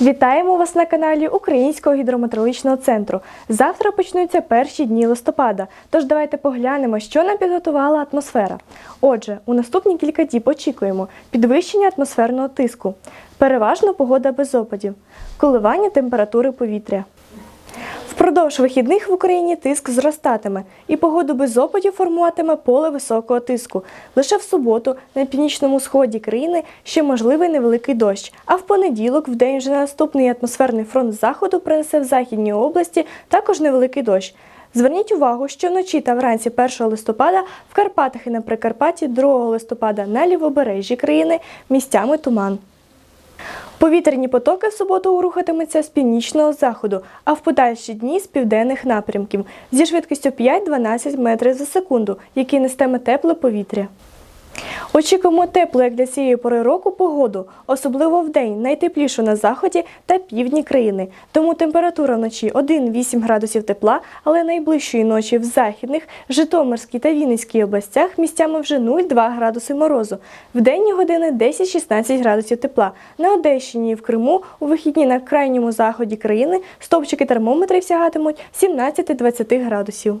Вітаємо вас на каналі Українського гідрометеорологічного центру. Завтра почнуться перші дні листопада. Тож давайте поглянемо, що нам підготувала атмосфера. Отже, у наступні кілька діб очікуємо підвищення атмосферного тиску, переважно погода без опадів, коливання температури повітря. Впродовж вихідних в Україні тиск зростатиме, і погоду без опадів формуватиме поле високого тиску. Лише в суботу на північному сході країни ще можливий невеликий дощ. А в понеділок, в день вже наступний атмосферний фронт заходу принесе в західній області також невеликий дощ. Зверніть увагу, що вночі та вранці 1 листопада в Карпатах і на Прикарпатті 2 листопада на лівобережжі країни місцями туман. Повітряні потоки в суботу рухатимуться з північного заходу, а в подальші дні з південних напрямків зі швидкістю 5-12 метрів за секунду, який нестиме тепле повітря. Очікуємо теплу, як для цієї пори року, погоду, особливо в день, найтеплішу на заході та півдні країни. Тому температура вночі 1-8 градусів тепла, але найближчої ночі в західних, Житомирській та Вінницькій областях місцями вже 0,2 градуси морозу. В денні години 10-16 градусів тепла. На Одещині і в Криму у вихідні на крайньому заході країни стовпчики термометрів сягатимуть 17-20 градусів.